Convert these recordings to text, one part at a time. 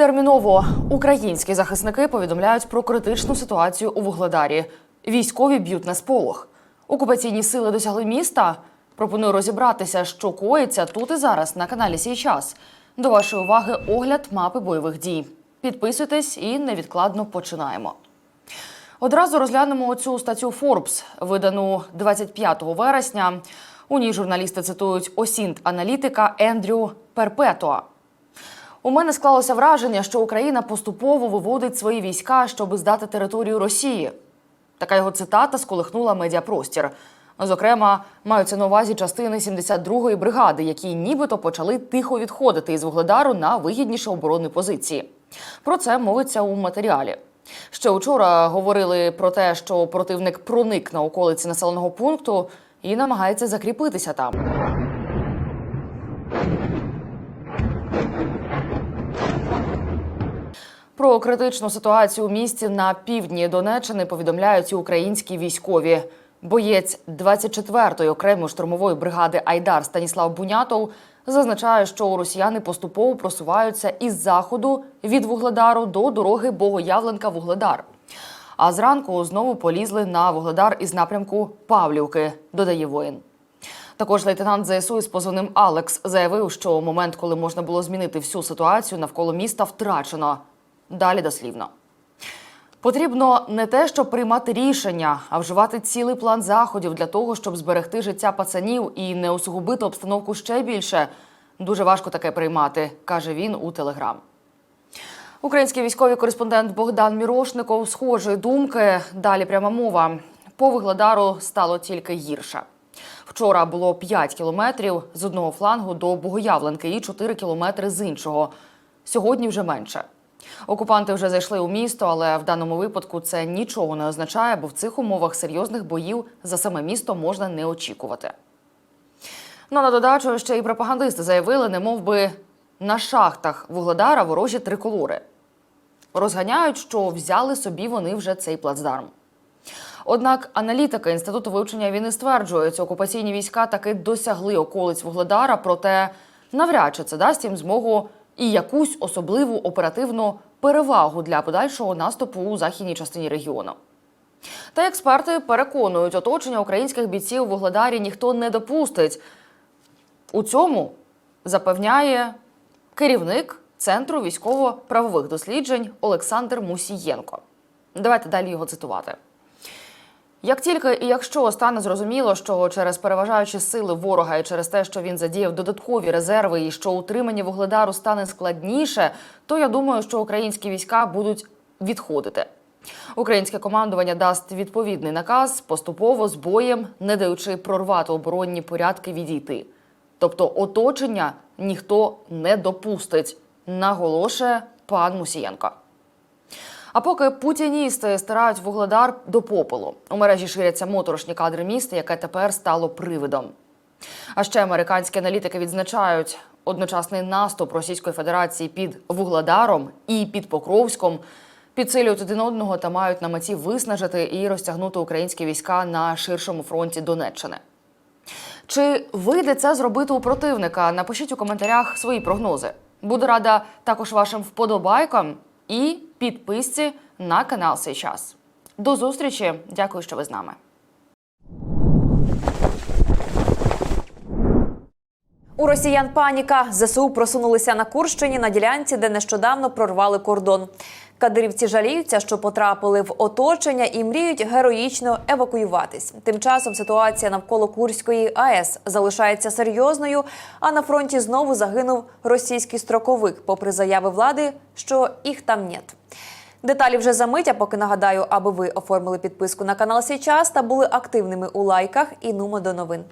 Терміново українські захисники повідомляють про критичну ситуацію у Вугледарі. Військові б'ють на сполох. Окупаційні сили досягли міста. Пропоную розібратися, що коїться тут і зараз на каналі Сій час. До вашої уваги огляд мапи бойових дій. Підписуйтесь і невідкладно починаємо. Одразу розглянемо цю статтю Forbes, видану 25 вересня. У ній журналісти цитують осінт аналітика Ендрю Перпетуа. У мене склалося враження, що Україна поступово виводить свої війська, щоб здати територію Росії. Така його цитата сколихнула медіапростір. Зокрема, маються на увазі частини 72-ї бригади, які нібито почали тихо відходити із Вугледару на вигідніші оборонні позиції. Про це мовиться у матеріалі. Ще учора говорили про те, що противник проник на околиці населеного пункту і намагається закріпитися там. Про критичну ситуацію у місті на півдні Донеччини повідомляють українські військові. Боєць 24-ї окремої штурмової бригади Айдар Станіслав Бунятов зазначає, що росіяни поступово просуваються із заходу від Вугледару до дороги Богоявленка-Вугледар. А зранку знову полізли на Вугледар із напрямку Павлівки, додає воїн. Також лейтенант ЗСУ із позивним Алекс заявив, що момент, коли можна було змінити всю ситуацію навколо міста, втрачено. Далі дослівно. Потрібно не те, щоб приймати рішення, а вживати цілий план заходів для того, щоб зберегти життя пацанів і не усугубити обстановку ще більше. Дуже важко таке приймати, каже він у телеграм. Український військовий кореспондент Богдан Мірошников схожої думки. Далі пряма мова. По виглядару стало тільки гірше. Вчора було 5 кілометрів з одного флангу до Богоявленки і 4 кілометри з іншого. Сьогодні вже менше. Окупанти вже зайшли у місто, але в даному випадку це нічого не означає, бо в цих умовах серйозних боїв за саме місто можна не очікувати. Ну, на додачу ще й пропагандисти заявили, не би на шахтах Вугледара ворожі триколори. Розганяють, що взяли собі вони вже цей плацдарм. Однак аналітики інституту вивчення війни стверджують, окупаційні війська таки досягли околиць Вугледара, проте навряд чи це дасть їм змогу і якусь особливу оперативну перевагу для подальшого наступу у західній частині регіону. Та експерти переконують, оточення українських бійців у Вугледарі ніхто не допустить. У цьому запевняє керівник Центру військово-правових досліджень Олександр Мусієнко. Давайте далі його цитувати. Як тільки і якщо стане зрозуміло, що через переважаючі сили ворога і через те, що він задіяв додаткові резерви, і що утримання вугледару стане складніше, то я думаю, що українські війська будуть відходити. Українське командування дасть відповідний наказ поступово з боєм, не даючи прорвати оборонні порядки відійти. Тобто, оточення ніхто не допустить, наголошує пан Мусієнко. А поки путіністи стирають вугледар до попелу, у мережі ширяться моторошні кадри міста, яке тепер стало привидом. А ще американські аналітики відзначають одночасний наступ Російської Федерації під Вугледаром і під Покровськом підсилюють один одного та мають на меті виснажити і розтягнути українські війська на ширшому фронті Донеччини. Чи вийде це зробити у противника? Напишіть у коментарях свої прогнози. Буду рада також вашим вподобайкам і підписці на канал «Сей час». До зустрічі! Дякую, що ви з нами. У росіян паніка. ЗСУ просунулися на Курщині на ділянці, де нещодавно прорвали кордон. Кадирівці жаліються, що потрапили в оточення і мріють героїчно евакуюватись. Тим часом ситуація навколо Курської АЕС залишається серйозною. А на фронті знову загинув російський строковик, попри заяви влади, що їх там нет. Деталі вже за мить, а поки нагадаю, аби ви оформили підписку на канал Січас та були активними у лайках і нумо до новин.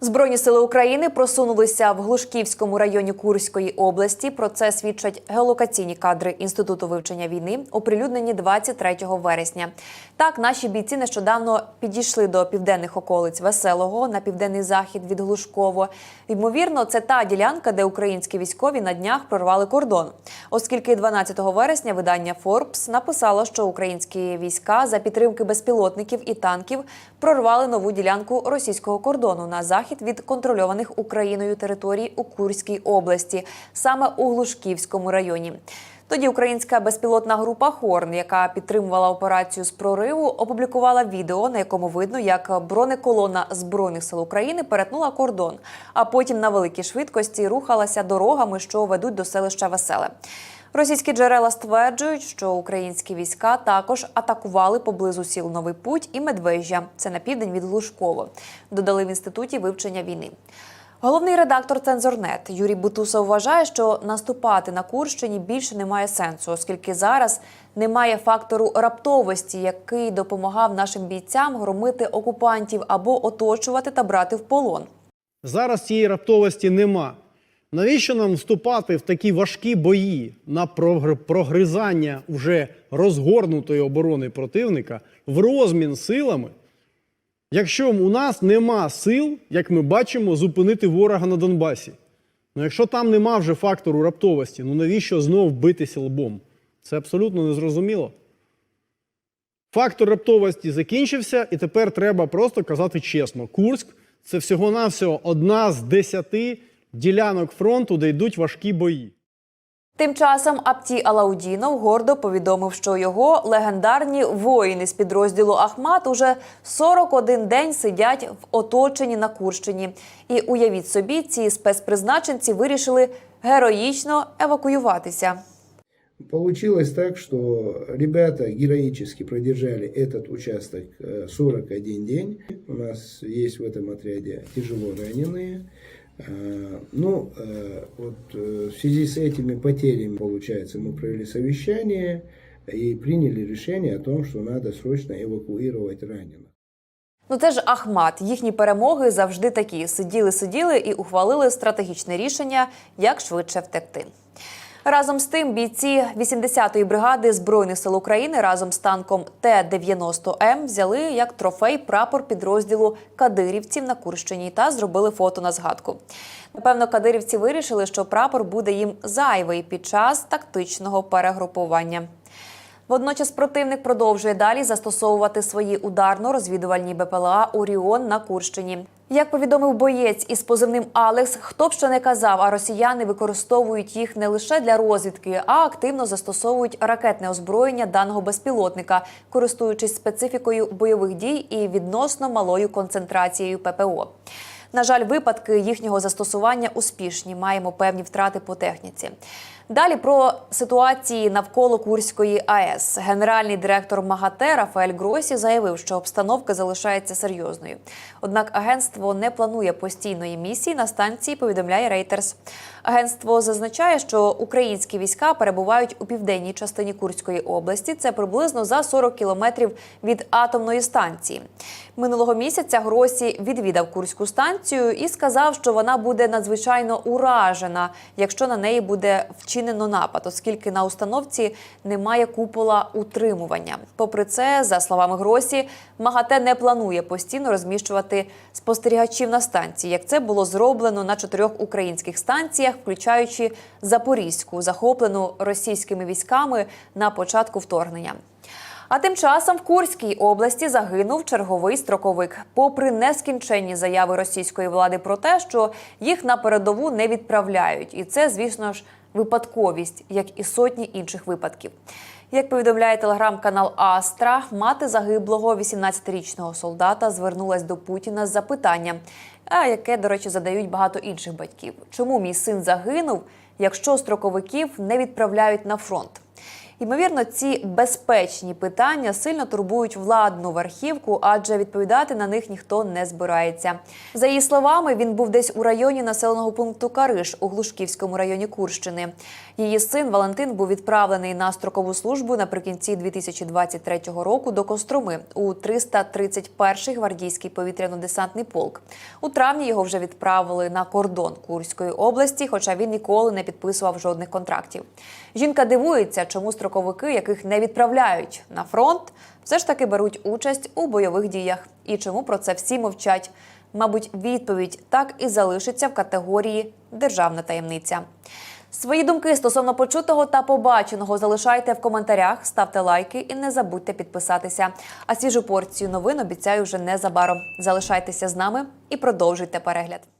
Збройні сили України просунулися в Глушківському районі Курської області. Про це свідчать геолокаційні кадри Інституту вивчення війни, оприлюднені 23 вересня. Так, наші бійці нещодавно підійшли до південних околиць Веселого на південний захід від Глушково. Ймовірно, це та ділянка, де українські військові на днях прорвали кордон, оскільки 12 вересня видання Forbes написало, що українські війська за підтримки безпілотників і танків прорвали нову ділянку російського кордону на захід від контрольованих Україною територій у Курській області, саме у Глушківському районі. Тоді українська безпілотна група Хорн, яка підтримувала операцію з прориву, опублікувала відео, на якому видно, як бронеколона збройних сил України перетнула кордон, а потім на великій швидкості рухалася дорогами, що ведуть до селища Веселе. Російські джерела стверджують, що українські війська також атакували поблизу сіл Новий Путь і Медвежжя. Це на південь від Глушково. Додали в інституті вивчення війни. Головний редактор Цензорнет Юрій Бутусов вважає, що наступати на Курщині більше немає сенсу, оскільки зараз немає фактору раптовості, який допомагав нашим бійцям громити окупантів або оточувати та брати в полон. Зараз цієї раптовості нема. Навіщо нам вступати в такі важкі бої на прогризання вже розгорнутої оборони противника в розмін силами, якщо у нас нема сил, як ми бачимо, зупинити ворога на Донбасі? Ну, якщо там нема вже фактору раптовості, ну навіщо знов битися лбом? Це абсолютно незрозуміло. Фактор раптовості закінчився, і тепер треба просто казати чесно: Курськ це всього-навсього одна з десяти ділянок фронту, де йдуть важкі бої. Тим часом Апті Алаудінов гордо повідомив, що його легендарні воїни з підрозділу Ахмат уже 41 день сидять в оточенні на Курщині. І уявіть собі, ці спецпризначенці вирішили героїчно евакуюватися. Получилось так, что ребята героически продержали этот участок э, 41 день. У нас есть в этом отряде тяжело раненые. Э, Ну, э, вот э, в связи с этими потерями, получается, мы провели совещание и приняли решение о том, что надо срочно эвакуировать раненых. Ну це ж Ахмат. Їхні перемоги завжди такі: сиділи, сиділи і ухвалили стратегічне рішення, як швидше втекти. Разом з тим, бійці 80-ї бригади збройних сил України разом з танком Т-90М взяли як трофей прапор підрозділу кадирівців на Курщині та зробили фото на згадку. Напевно, кадирівці вирішили, що прапор буде їм зайвий під час тактичного перегрупування. Водночас противник продовжує далі застосовувати свої ударно-розвідувальні БПЛА Оріон на Курщині. Як повідомив боєць із позивним Алекс, хто б що не казав, а росіяни використовують їх не лише для розвідки, а активно застосовують ракетне озброєння даного безпілотника, користуючись специфікою бойових дій і відносно малою концентрацією ППО. На жаль, випадки їхнього застосування успішні. Маємо певні втрати по техніці. Далі про ситуації навколо Курської АЕС. Генеральний директор МАГАТЕ Рафаель Гросі заявив, що обстановка залишається серйозною. Однак агентство не планує постійної місії на станції. Повідомляє Рейтерс. Агентство зазначає, що українські війська перебувають у південній частині Курської області. Це приблизно за 40 кілометрів від атомної станції. Минулого місяця Гросі відвідав Курську станцію і сказав, що вона буде надзвичайно уражена, якщо на неї буде вчинено напад, оскільки на установці немає купола утримування. Попри це, за словами Гросі, МАГАТЕ не планує постійно розміщувати спостерігачів на станції, як це було зроблено на чотирьох українських станціях, включаючи Запорізьку, захоплену російськими військами на початку вторгнення. А тим часом в Курській області загинув черговий строковик. Попри нескінченні заяви російської влади про те, що їх на передову не відправляють, і це, звісно ж, випадковість, як і сотні інших випадків. Як повідомляє телеграм-канал Астра, мати загиблого 18-річного солдата звернулась до Путіна з запитанням, а яке, до речі, задають багато інших батьків. Чому мій син загинув, якщо строковиків не відправляють на фронт? Ймовірно, ці безпечні питання сильно турбують владну верхівку, адже відповідати на них ніхто не збирається. За її словами, він був десь у районі населеного пункту Кариш у Глушківському районі Курщини. Її син Валентин був відправлений на строкову службу наприкінці 2023 року до Костроми у 331-й гвардійський повітряно-десантний полк. У травні його вже відправили на кордон Курської області, хоча він ніколи не підписував жодних контрактів. Жінка дивується, чому строковики, яких не відправляють на фронт, все ж таки беруть участь у бойових діях. І чому про це всі мовчать? Мабуть, відповідь так і залишиться в категорії державна таємниця. Свої думки стосовно почутого та побаченого залишайте в коментарях, ставте лайки і не забудьте підписатися. А свіжу порцію новин обіцяю вже незабаром. Залишайтеся з нами і продовжуйте перегляд.